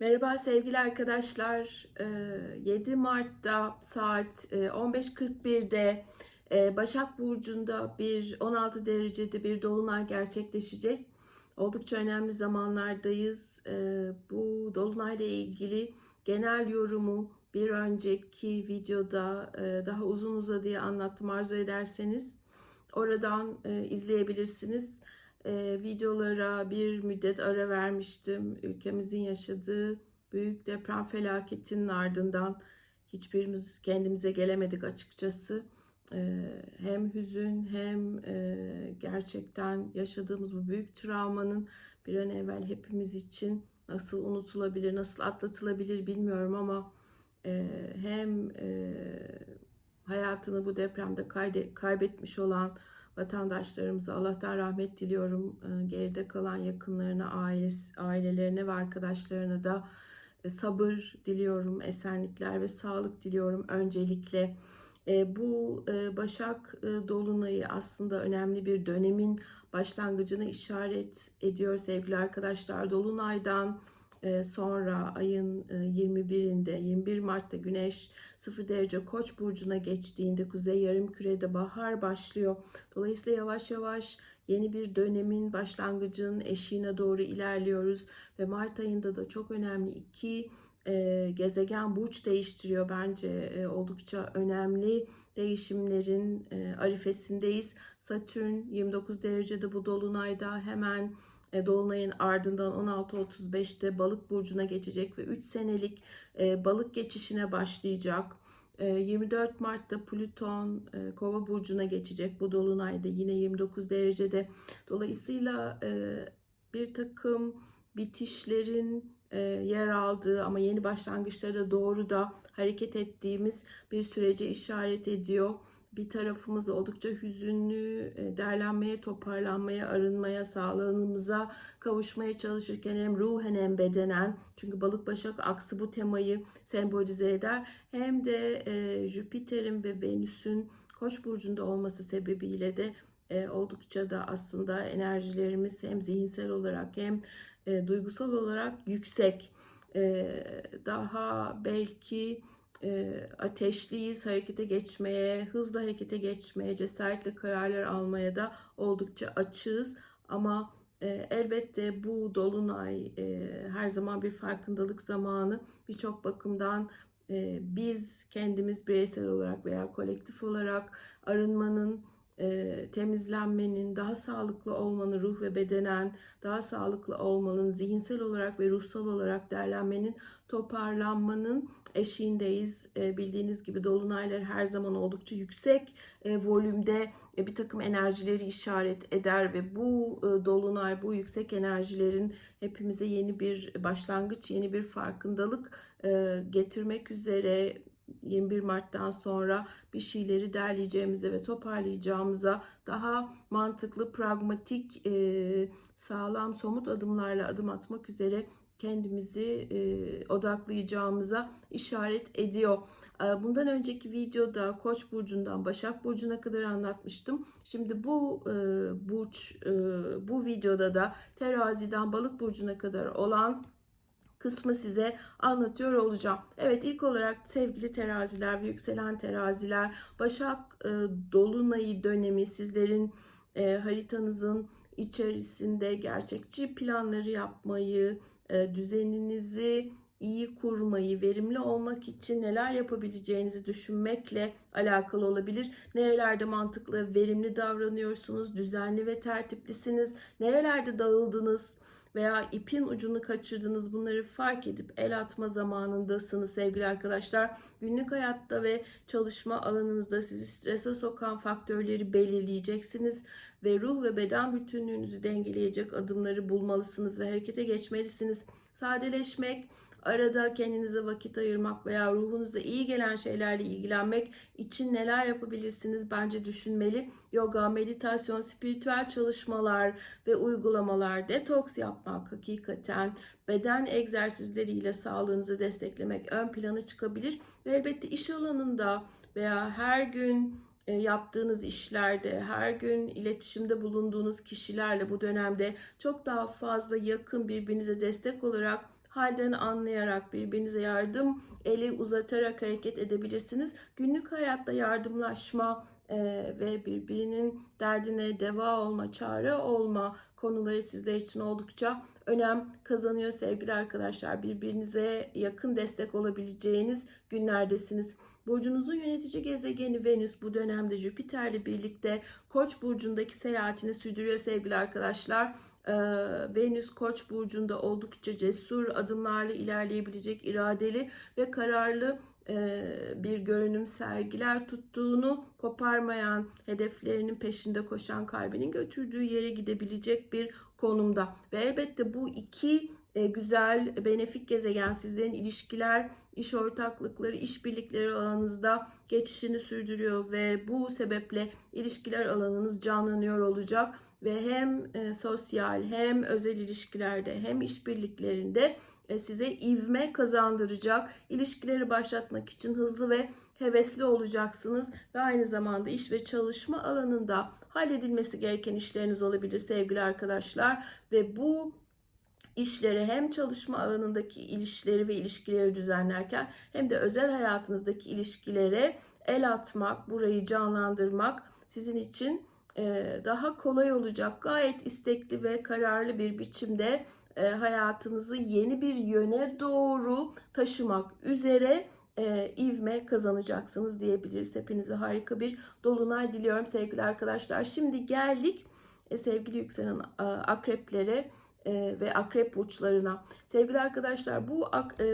Merhaba sevgili arkadaşlar. Ee, 7 Mart'ta saat e, 15.41'de e, Başak Burcu'nda bir 16 derecede bir dolunay gerçekleşecek. Oldukça önemli zamanlardayız. Ee, Bu dolunayla ilgili genel yorumu bir önceki videoda e, daha uzun uzadıya anlattım arzu ederseniz. Oradan e, izleyebilirsiniz. E, videolara bir müddet ara vermiştim. Ülkemizin yaşadığı büyük deprem felaketinin ardından hiçbirimiz kendimize gelemedik açıkçası. E, hem hüzün hem e, gerçekten yaşadığımız bu büyük travmanın bir an evvel hepimiz için nasıl unutulabilir, nasıl atlatılabilir bilmiyorum ama e, hem e, hayatını bu depremde kaybetmiş olan vatandaşlarımıza Allah'tan rahmet diliyorum. Ee, Geride kalan yakınlarına, ailesi, ailelerine ve arkadaşlarına da e, sabır diliyorum, esenlikler ve sağlık diliyorum öncelikle. E, Bu e, Başak Dolunay'ı aslında önemli bir dönemin başlangıcını işaret ediyor sevgili arkadaşlar. Dolunay'dan sonra ayın e, 21'inde 21 Mart'ta Güneş 0 derece Koç burcuna geçtiğinde Kuzey Yarımküre'de bahar başlıyor. Dolayısıyla yavaş yavaş yeni bir dönemin başlangıcının eşiğine doğru ilerliyoruz ve Mart ayında da çok önemli iki e, gezegen burç değiştiriyor bence e, oldukça önemli değişimlerin e, arifesindeyiz. Satürn 29 derecede bu dolunayda hemen e, Dolunay'ın ardından 16.35'te balık burcuna geçecek ve 3 senelik e, balık geçişine başlayacak. E, 24 Mart'ta Plüton e, Kova burcuna geçecek. Bu dolunayda yine 29 derecede. Dolayısıyla e, bir takım bitişlerin e, yer aldığı ama yeni başlangıçlara doğru da hareket ettiğimiz bir sürece işaret ediyor bir tarafımız oldukça hüzünlü, e, derlenmeye, toparlanmaya, arınmaya, sağlığımıza kavuşmaya çalışırken hem ruhen hem bedenen çünkü balık başak aksı bu temayı sembolize eder. Hem de e, Jüpiter'in ve Venüs'ün Koç burcunda olması sebebiyle de e, oldukça da aslında enerjilerimiz hem zihinsel olarak hem duygusal olarak yüksek. Daha belki e, ateşliyiz, harekete geçmeye, hızlı harekete geçmeye, cesaretle kararlar almaya da oldukça açığız. Ama e, elbette bu dolunay e, her zaman bir farkındalık zamanı. Birçok bakımdan e, biz kendimiz bireysel olarak veya kolektif olarak arınmanın, e, temizlenmenin, daha sağlıklı olmanın, ruh ve bedenen daha sağlıklı olmanın, zihinsel olarak ve ruhsal olarak değerlenmenin, toparlanmanın eşiğindeyiz. E, bildiğiniz gibi dolunaylar her zaman oldukça yüksek e, volümde e, bir takım enerjileri işaret eder ve bu e, dolunay, bu yüksek enerjilerin hepimize yeni bir başlangıç, yeni bir farkındalık getirmek üzere 21 Mart'tan sonra bir şeyleri derleyeceğimize ve toparlayacağımıza daha mantıklı, pragmatik, sağlam, somut adımlarla adım atmak üzere kendimizi e, odaklayacağımıza işaret ediyor. E, bundan önceki videoda Koç burcundan Başak burcuna kadar anlatmıştım. Şimdi bu e, burç e, bu videoda da Terazi'den Balık burcuna kadar olan kısmı size anlatıyor olacağım. Evet ilk olarak sevgili teraziler ve yükselen teraziler Başak e, Dolunayı dönemi sizlerin e, haritanızın içerisinde gerçekçi planları yapmayı, düzeninizi iyi kurmayı, verimli olmak için neler yapabileceğinizi düşünmekle alakalı olabilir. Nerelerde mantıklı, verimli davranıyorsunuz, düzenli ve tertiplisiniz, nerelerde dağıldınız, veya ipin ucunu kaçırdınız bunları fark edip el atma zamanındasınız sevgili arkadaşlar. Günlük hayatta ve çalışma alanınızda sizi strese sokan faktörleri belirleyeceksiniz ve ruh ve beden bütünlüğünüzü dengeleyecek adımları bulmalısınız ve harekete geçmelisiniz. Sadeleşmek, arada kendinize vakit ayırmak veya ruhunuza iyi gelen şeylerle ilgilenmek için neler yapabilirsiniz bence düşünmeli. Yoga, meditasyon, spiritüel çalışmalar ve uygulamalar, detoks yapmak hakikaten beden egzersizleriyle sağlığınızı desteklemek ön plana çıkabilir. Ve elbette iş alanında veya her gün e, yaptığınız işlerde, her gün iletişimde bulunduğunuz kişilerle bu dönemde çok daha fazla yakın birbirinize destek olarak halden anlayarak birbirinize yardım eli uzatarak hareket edebilirsiniz. Günlük hayatta yardımlaşma e, ve birbirinin derdine deva olma, çare olma konuları sizler için oldukça önem kazanıyor sevgili arkadaşlar. Birbirinize yakın destek olabileceğiniz günlerdesiniz. Burcunuzun yönetici gezegeni Venüs bu dönemde Jüpiter'le birlikte Koç burcundaki seyahatini sürdürüyor sevgili arkadaşlar. Ee, Venüs Koç burcunda oldukça cesur adımlarla ilerleyebilecek iradeli ve kararlı e, bir görünüm sergiler tuttuğunu koparmayan hedeflerinin peşinde koşan kalbinin götürdüğü yere gidebilecek bir konumda. Ve elbette bu iki e, güzel benefik gezegen sizlerin ilişkiler, iş ortaklıkları, işbirlikleri alanınızda geçişini sürdürüyor ve bu sebeple ilişkiler alanınız canlanıyor olacak ve hem e, sosyal hem özel ilişkilerde hem işbirliklerinde e, size ivme kazandıracak ilişkileri başlatmak için hızlı ve hevesli olacaksınız ve aynı zamanda iş ve çalışma alanında halledilmesi gereken işleriniz olabilir sevgili arkadaşlar. Ve bu işleri hem çalışma alanındaki ilişkileri ve ilişkileri düzenlerken hem de özel hayatınızdaki ilişkilere el atmak, burayı canlandırmak sizin için daha kolay olacak. Gayet istekli ve kararlı bir biçimde e, hayatınızı yeni bir yöne doğru taşımak üzere e, ivme kazanacaksınız diyebiliriz. Hepinize harika bir dolunay diliyorum sevgili arkadaşlar. Şimdi geldik sevgili yükselen akreplere ve akrep burçlarına. Sevgili arkadaşlar bu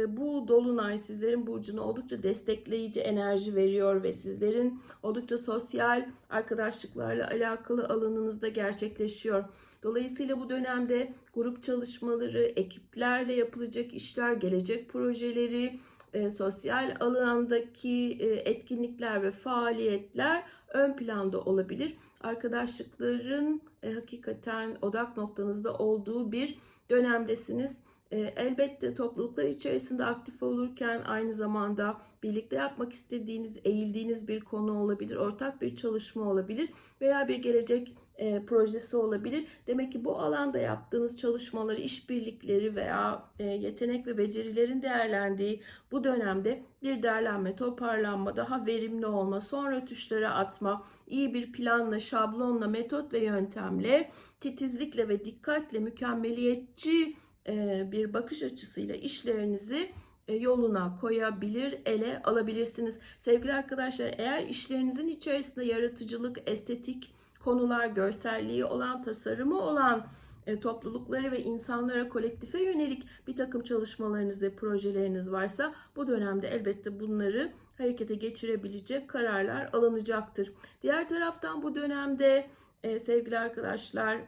bu dolunay sizlerin burcuna oldukça destekleyici enerji veriyor ve sizlerin oldukça sosyal arkadaşlıklarla alakalı alanınızda gerçekleşiyor. Dolayısıyla bu dönemde grup çalışmaları, ekiplerle yapılacak işler, gelecek projeleri, e, sosyal alandaki e, etkinlikler ve faaliyetler ön planda olabilir. Arkadaşlıkların e, hakikaten odak noktanızda olduğu bir dönemdesiniz. E, elbette topluluklar içerisinde aktif olurken aynı zamanda birlikte yapmak istediğiniz, eğildiğiniz bir konu olabilir, ortak bir çalışma olabilir veya bir gelecek e, projesi olabilir. Demek ki bu alanda yaptığınız çalışmaları, işbirlikleri veya e, yetenek ve becerilerin değerlendiği bu dönemde bir derlenme, toparlanma, daha verimli olma, sonra tuşlara atma, iyi bir planla, şablonla, metot ve yöntemle, titizlikle ve dikkatle mükemmeliyetçi e, bir bakış açısıyla işlerinizi e, yoluna koyabilir, ele alabilirsiniz. Sevgili arkadaşlar eğer işlerinizin içerisinde yaratıcılık, estetik, konular, görselliği olan, tasarımı olan e, toplulukları ve insanlara kolektife yönelik bir takım çalışmalarınız ve projeleriniz varsa bu dönemde elbette bunları harekete geçirebilecek kararlar alınacaktır. Diğer taraftan bu dönemde e, sevgili arkadaşlar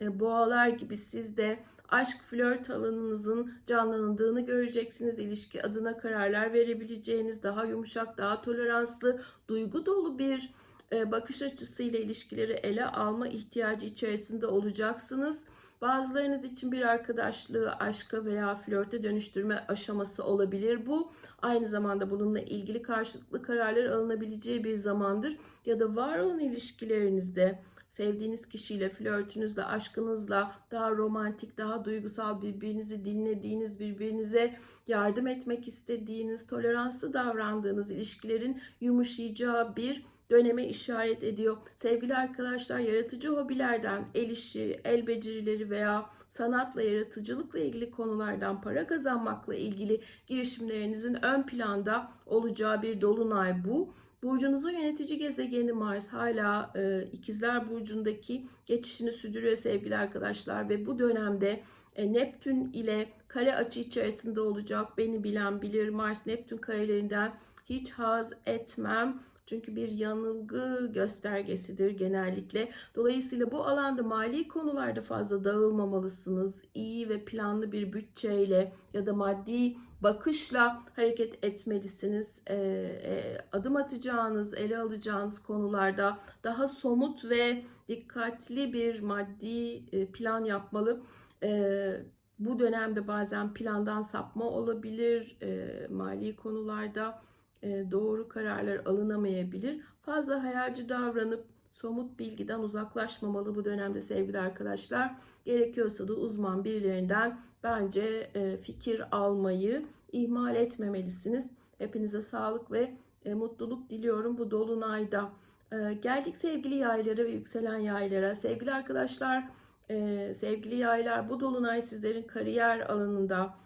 e, boğalar gibi siz de aşk flört alanınızın canlandığını göreceksiniz. İlişki adına kararlar verebileceğiniz daha yumuşak, daha toleranslı, duygu dolu bir bakış açısıyla ilişkileri ele alma ihtiyacı içerisinde olacaksınız. Bazılarınız için bir arkadaşlığı aşka veya flörte dönüştürme aşaması olabilir bu. Aynı zamanda bununla ilgili karşılıklı kararlar alınabileceği bir zamandır. Ya da var olan ilişkilerinizde sevdiğiniz kişiyle, flörtünüzle, aşkınızla daha romantik, daha duygusal birbirinizi dinlediğiniz, birbirinize yardım etmek istediğiniz, toleranslı davrandığınız ilişkilerin yumuşayacağı bir döneme işaret ediyor. Sevgili arkadaşlar yaratıcı hobilerden el işi, el becerileri veya sanatla, yaratıcılıkla ilgili konulardan para kazanmakla ilgili girişimlerinizin ön planda olacağı bir dolunay bu. Burcunuzun yönetici gezegeni Mars hala e, ikizler burcundaki geçişini sürdürüyor sevgili arkadaşlar ve bu dönemde e, Neptün ile kare açı içerisinde olacak. Beni bilen bilir Mars Neptün karelerinden hiç haz etmem. Çünkü bir yanılgı göstergesidir genellikle. Dolayısıyla bu alanda mali konularda fazla dağılmamalısınız. İyi ve planlı bir bütçeyle ya da maddi bakışla hareket etmelisiniz. E, e, adım atacağınız, ele alacağınız konularda daha somut ve dikkatli bir maddi e, plan yapmalı. E, bu dönemde bazen plandan sapma olabilir e, mali konularda doğru kararlar alınamayabilir. Fazla hayalci davranıp somut bilgiden uzaklaşmamalı bu dönemde sevgili arkadaşlar. Gerekiyorsa da uzman birilerinden bence e, fikir almayı ihmal etmemelisiniz. Hepinize sağlık ve e, mutluluk diliyorum bu dolunayda. E, geldik sevgili yaylara ve yükselen yaylara. Sevgili arkadaşlar, e, sevgili yaylar bu dolunay sizlerin kariyer alanında e,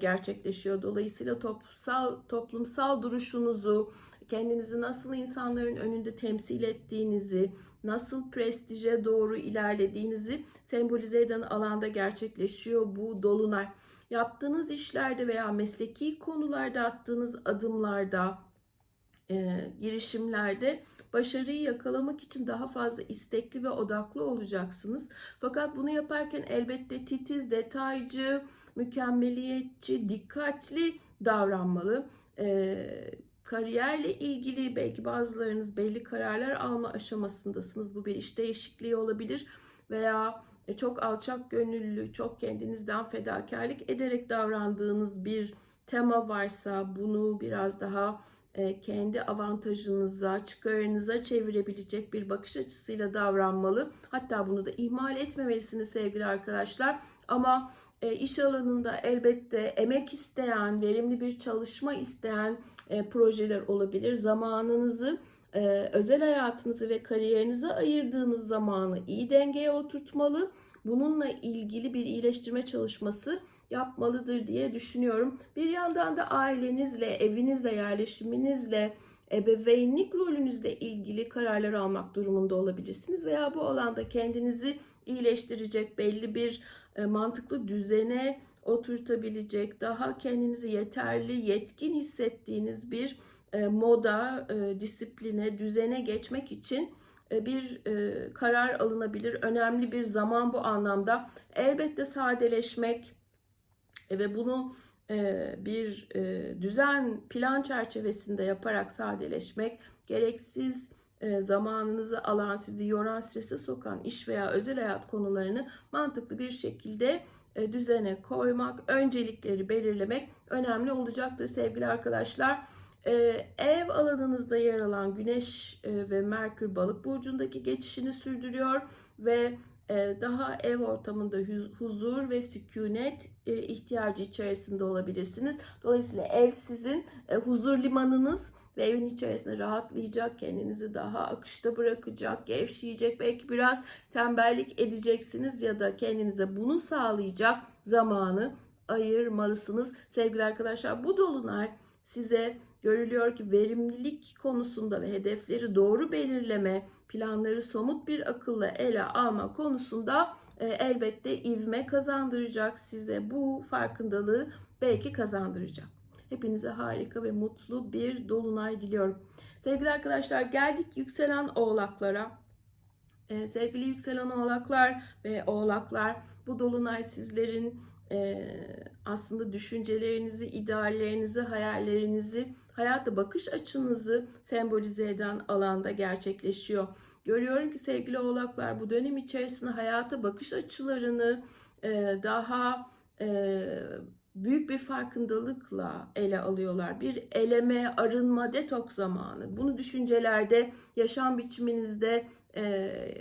gerçekleşiyor. Dolayısıyla toplumsal toplumsal duruşunuzu, kendinizi nasıl insanların önünde temsil ettiğinizi, nasıl prestije doğru ilerlediğinizi sembolize eden alanda gerçekleşiyor bu dolunay. Yaptığınız işlerde veya mesleki konularda attığınız adımlarda, e, girişimlerde başarıyı yakalamak için daha fazla istekli ve odaklı olacaksınız. Fakat bunu yaparken elbette titiz, detaycı, mükemmeliyetçi, dikkatli davranmalı. E, kariyerle ilgili belki bazılarınız belli kararlar alma aşamasındasınız. Bu bir iş değişikliği olabilir veya e, çok alçak gönüllü, çok kendinizden fedakarlık ederek davrandığınız bir tema varsa bunu biraz daha e, kendi avantajınıza, çıkarınıza çevirebilecek bir bakış açısıyla davranmalı. Hatta bunu da ihmal etmemelisiniz sevgili arkadaşlar. Ama e, iş alanında elbette emek isteyen, verimli bir çalışma isteyen e, projeler olabilir. Zamanınızı, e, özel hayatınızı ve kariyerinize ayırdığınız zamanı iyi dengeye oturtmalı. Bununla ilgili bir iyileştirme çalışması yapmalıdır diye düşünüyorum. Bir yandan da ailenizle, evinizle, yerleşiminizle, ebeveynlik rolünüzle ilgili kararlar almak durumunda olabilirsiniz veya bu alanda kendinizi iyileştirecek belli bir mantıklı düzene oturtabilecek, daha kendinizi yeterli, yetkin hissettiğiniz bir e, moda, e, disipline, düzene geçmek için bir karar alınabilir. Önemli bir zaman bu anlamda. Elbette sadeleşmek ve bunu bir düzen plan çerçevesinde yaparak sadeleşmek, gereksiz zamanınızı alan, sizi yoran, strese sokan iş veya özel hayat konularını mantıklı bir şekilde düzene koymak, öncelikleri belirlemek önemli olacaktır sevgili arkadaşlar. Ev alanınızda yer alan Güneş ve Merkür Balık burcundaki geçişini sürdürüyor ve daha ev ortamında huzur ve sükunet ihtiyacı içerisinde olabilirsiniz. Dolayısıyla ev sizin huzur limanınız ve evin içerisinde rahatlayacak, kendinizi daha akışta bırakacak, gevşeyecek, belki biraz tembellik edeceksiniz ya da kendinize bunu sağlayacak zamanı ayırmalısınız. Sevgili arkadaşlar bu dolunay size görülüyor ki verimlilik konusunda ve hedefleri doğru belirleme, planları somut bir akılla ele alma konusunda e, elbette ivme kazandıracak size bu farkındalığı belki kazandıracak. Hepinize harika ve mutlu bir dolunay diliyorum. Sevgili arkadaşlar geldik yükselen oğlaklara. Ee, sevgili yükselen oğlaklar ve oğlaklar bu dolunay sizlerin e, aslında düşüncelerinizi, ideallerinizi, hayallerinizi, hayata bakış açınızı sembolize eden alanda gerçekleşiyor. Görüyorum ki sevgili oğlaklar bu dönem içerisinde hayata bakış açılarını e, daha e, büyük bir farkındalıkla ele alıyorlar. Bir eleme, arınma, detoks zamanı. Bunu düşüncelerde, yaşam biçiminizde, e,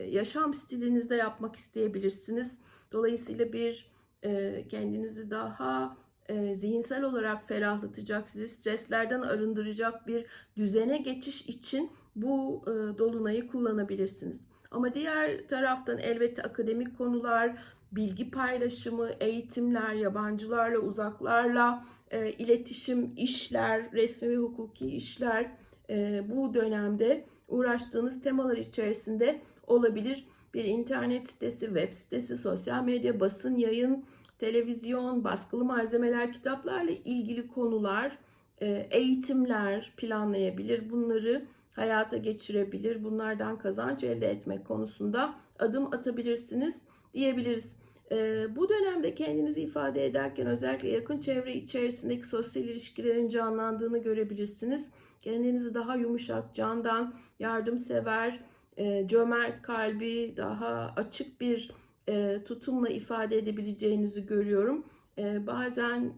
yaşam stilinizde yapmak isteyebilirsiniz. Dolayısıyla bir e, kendinizi daha e, zihinsel olarak ferahlatacak, sizi streslerden arındıracak bir düzene geçiş için bu dolunayı kullanabilirsiniz. Ama diğer taraftan elbette akademik konular, bilgi paylaşımı, eğitimler, yabancılarla, uzaklarla e, iletişim, işler, resmi ve hukuki işler e, bu dönemde uğraştığınız temalar içerisinde olabilir. Bir internet sitesi, web sitesi, sosyal medya, basın, yayın, televizyon, baskılı malzemeler, kitaplarla ilgili konular, e, eğitimler planlayabilir. Bunları hayata geçirebilir. Bunlardan kazanç elde etmek konusunda adım atabilirsiniz diyebiliriz. E, bu dönemde kendinizi ifade ederken özellikle yakın çevre içerisindeki sosyal ilişkilerin canlandığını görebilirsiniz. Kendinizi daha yumuşak, candan, yardımsever, e, cömert kalbi, daha açık bir e, tutumla ifade edebileceğinizi görüyorum. E, bazen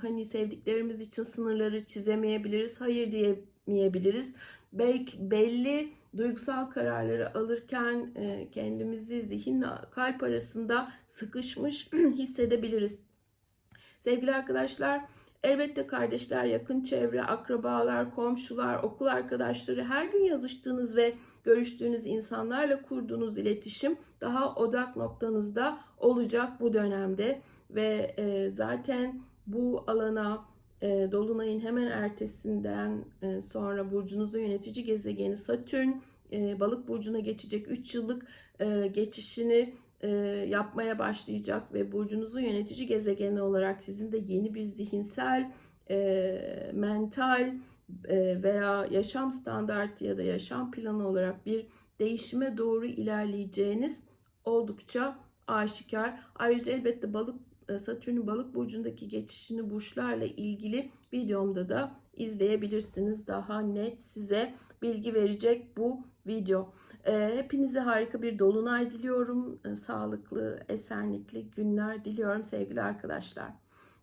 hani sevdiklerimiz için sınırları çizemeyebiliriz, hayır diyemeyebiliriz. Belki belli duygusal kararları alırken e, kendimizi zihinle kalp arasında sıkışmış hissedebiliriz. Sevgili arkadaşlar, elbette kardeşler, yakın çevre, akrabalar, komşular, okul arkadaşları, her gün yazıştığınız ve görüştüğünüz insanlarla kurduğunuz iletişim daha odak noktanızda olacak bu dönemde ve e, zaten bu alana e, Dolunay'ın hemen ertesinden e, sonra burcunuzu yönetici gezegeni Satürn e, balık burcuna geçecek 3 yıllık e, geçişini e, yapmaya başlayacak ve burcunuzu yönetici gezegeni olarak sizin de yeni bir zihinsel, e, mental e, veya yaşam standartı ya da yaşam planı olarak bir değişime doğru ilerleyeceğiniz oldukça aşikar. Ayrıca elbette balık Satürn'ün balık burcundaki geçişini burçlarla ilgili videomda da izleyebilirsiniz. Daha net size bilgi verecek bu video. E, hepinize harika bir dolunay diliyorum. E, sağlıklı, esenlikli günler diliyorum sevgili arkadaşlar.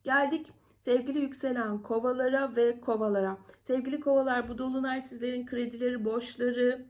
Geldik sevgili yükselen kovalara ve kovalara. Sevgili kovalar bu dolunay sizlerin kredileri, borçları,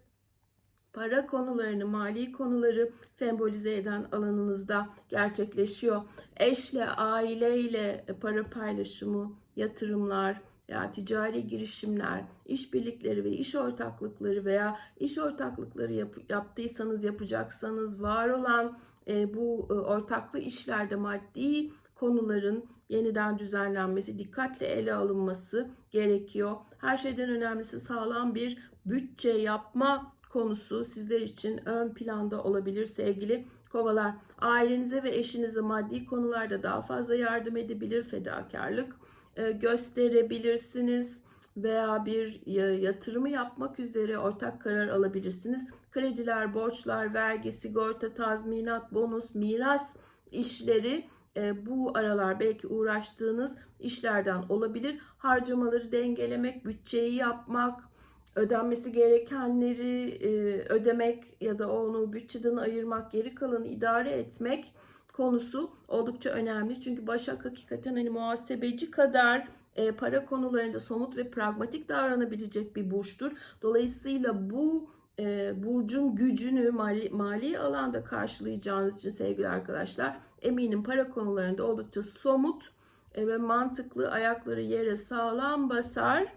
para konularını, mali konuları sembolize eden alanınızda gerçekleşiyor. Eşle, aileyle para paylaşımı, yatırımlar, ya ticari girişimler, işbirlikleri ve iş ortaklıkları veya iş ortaklıkları yap, yaptıysanız yapacaksanız var olan e, bu e, ortaklı işlerde maddi konuların yeniden düzenlenmesi, dikkatle ele alınması gerekiyor. Her şeyden önemlisi sağlam bir bütçe yapma konusu sizler için ön planda olabilir sevgili kovalar. Ailenize ve eşinize maddi konularda daha fazla yardım edebilir fedakarlık e, gösterebilirsiniz veya bir yatırımı yapmak üzere ortak karar alabilirsiniz. Krediler, borçlar, vergi, sigorta, tazminat, bonus, miras işleri e, bu aralar belki uğraştığınız işlerden olabilir. Harcamaları dengelemek, bütçeyi yapmak, ödenmesi gerekenleri e, ödemek ya da onu bütçeden ayırmak, geri kalanı idare etmek konusu oldukça önemli. Çünkü Başak hakikaten hani muhasebeci kadar e, para konularında somut ve pragmatik davranabilecek bir burçtur. Dolayısıyla bu e, burcun gücünü mali, mali alanda karşılayacağınız için sevgili arkadaşlar eminim para konularında oldukça somut ve mantıklı ayakları yere sağlam basar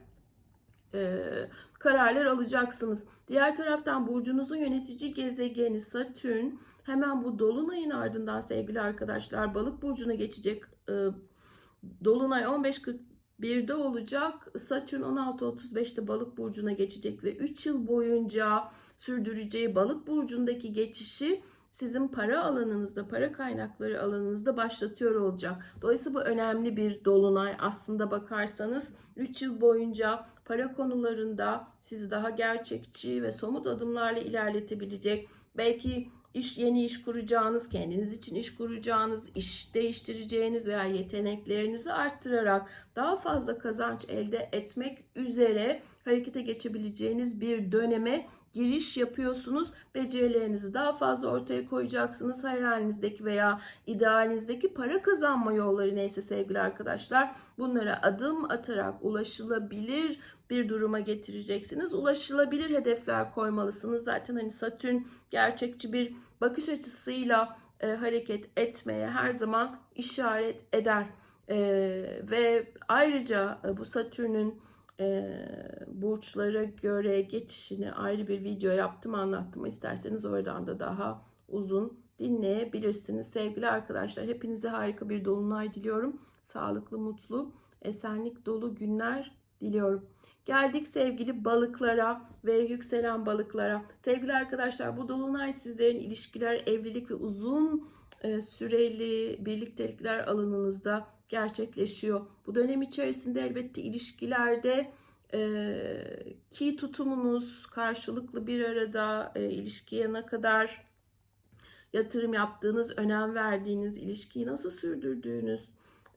kararlar alacaksınız. Diğer taraftan burcunuzun yönetici gezegeni Satürn hemen bu dolunayın ardından sevgili arkadaşlar balık burcuna geçecek. E, dolunay 15.41'de olacak. Satürn 16.35'te balık burcuna geçecek ve 3 yıl boyunca sürdüreceği balık burcundaki geçişi sizin para alanınızda, para kaynakları alanınızda başlatıyor olacak. Dolayısıyla bu önemli bir dolunay. Aslında bakarsanız 3 yıl boyunca para konularında sizi daha gerçekçi ve somut adımlarla ilerletebilecek, belki iş yeni iş kuracağınız, kendiniz için iş kuracağınız, iş değiştireceğiniz veya yeteneklerinizi arttırarak daha fazla kazanç elde etmek üzere harekete geçebileceğiniz bir döneme giriş yapıyorsunuz. Becerilerinizi daha fazla ortaya koyacaksınız. Hayalinizdeki veya idealinizdeki para kazanma yolları neyse sevgili arkadaşlar. Bunlara adım atarak ulaşılabilir bir duruma getireceksiniz. Ulaşılabilir hedefler koymalısınız. Zaten hani Satürn gerçekçi bir bakış açısıyla e, hareket etmeye her zaman işaret eder. E, ve ayrıca e, bu Satürn'ün e, burçlara göre geçişini ayrı bir video yaptım anlattım. İsterseniz oradan da daha uzun dinleyebilirsiniz. Sevgili arkadaşlar hepinize harika bir dolunay diliyorum. Sağlıklı, mutlu, esenlik dolu günler diliyorum. Geldik sevgili balıklara ve yükselen balıklara. Sevgili arkadaşlar bu dolunay sizlerin ilişkiler, evlilik ve uzun süreli birliktelikler alanınızda gerçekleşiyor. Bu dönem içerisinde elbette ilişkilerde e, ki tutumunuz karşılıklı bir arada e, ilişkiye ne kadar yatırım yaptığınız, önem verdiğiniz, ilişkiyi nasıl sürdürdüğünüz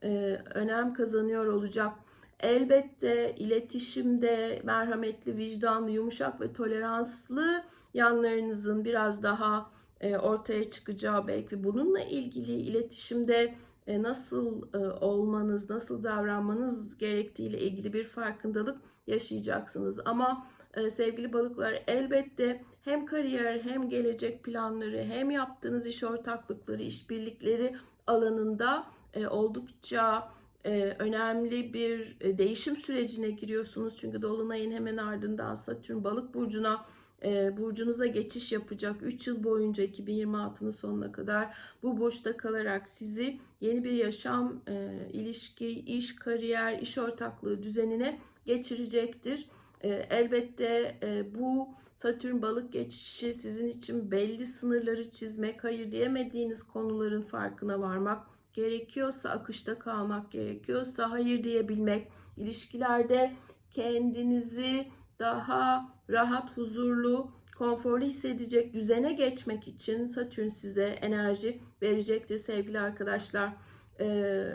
e, önem kazanıyor olacak. Elbette iletişimde merhametli, vicdanlı, yumuşak ve toleranslı yanlarınızın biraz daha e, ortaya çıkacağı belki bununla ilgili iletişimde nasıl e, olmanız, nasıl davranmanız gerektiğiyle ilgili bir farkındalık yaşayacaksınız. Ama e, sevgili balıklar elbette hem kariyer hem gelecek planları hem yaptığınız iş ortaklıkları, işbirlikleri alanında oldukça e, önemli bir e, değişim sürecine giriyorsunuz. Çünkü Dolunay'ın hemen ardından Satürn balık burcuna e, burcunuza geçiş yapacak 3 yıl boyunca 2026'nın sonuna kadar bu burçta kalarak sizi yeni bir yaşam, e, ilişki, iş, kariyer, iş ortaklığı düzenine geçirecektir. E, elbette e, bu Satürn balık geçişi sizin için belli sınırları çizmek, hayır diyemediğiniz konuların farkına varmak gerekiyorsa akışta kalmak gerekiyorsa hayır diyebilmek, ilişkilerde kendinizi daha rahat, huzurlu, konforlu hissedecek düzene geçmek için Satürn size enerji verecektir sevgili arkadaşlar. Ee,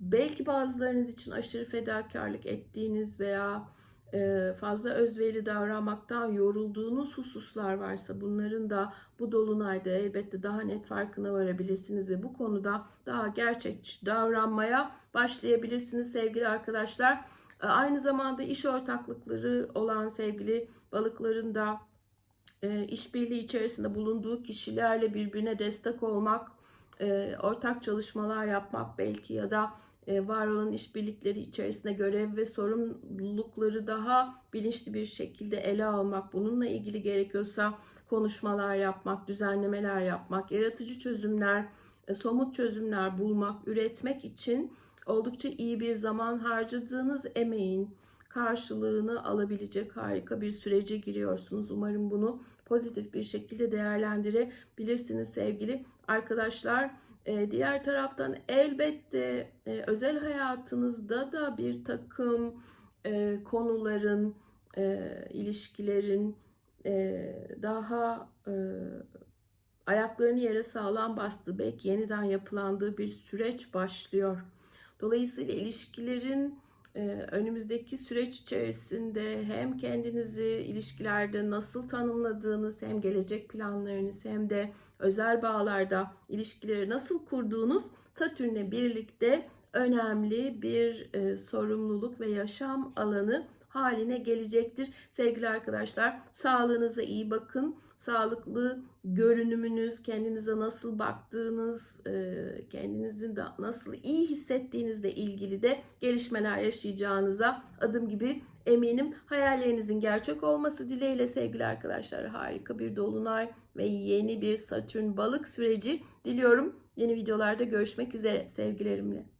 belki bazılarınız için aşırı fedakarlık ettiğiniz veya e, fazla özverili davranmaktan yorulduğunuz hususlar varsa bunların da bu dolunayda elbette daha net farkına varabilirsiniz ve bu konuda daha gerçekçi davranmaya başlayabilirsiniz sevgili arkadaşlar. Aynı zamanda iş ortaklıkları olan sevgili balıkların da e, işbirliği içerisinde bulunduğu kişilerle birbirine destek olmak, ortak çalışmalar yapmak belki ya da e, var olan işbirlikleri içerisinde görev ve sorumlulukları daha bilinçli bir şekilde ele almak, bununla ilgili gerekiyorsa konuşmalar yapmak, düzenlemeler yapmak, yaratıcı çözümler, e, somut çözümler bulmak, üretmek için oldukça iyi bir zaman harcadığınız emeğin karşılığını alabilecek harika bir sürece giriyorsunuz. Umarım bunu pozitif bir şekilde değerlendirebilirsiniz sevgili arkadaşlar. E, diğer taraftan elbette e, özel hayatınızda da bir takım e, konuların, ilişkilerin daha ayaklarını yere sağlam bastığı, belki yeniden yapılandığı bir süreç başlıyor. Dolayısıyla ilişkilerin önümüzdeki süreç içerisinde hem kendinizi ilişkilerde nasıl tanımladığınız hem gelecek planlarınız hem de özel bağlarda ilişkileri nasıl kurduğunuz Satürn'le birlikte önemli bir e, sorumluluk ve yaşam alanı haline gelecektir. Sevgili arkadaşlar sağlığınıza iyi bakın. Sağlıklı görünümünüz, kendinize nasıl baktığınız, e, kendinizin de nasıl iyi hissettiğinizle ilgili de gelişmeler yaşayacağınıza adım gibi eminim. Hayallerinizin gerçek olması dileğiyle sevgili arkadaşlar harika bir dolunay ve yeni bir Satürn balık süreci diliyorum. Yeni videolarda görüşmek üzere sevgilerimle.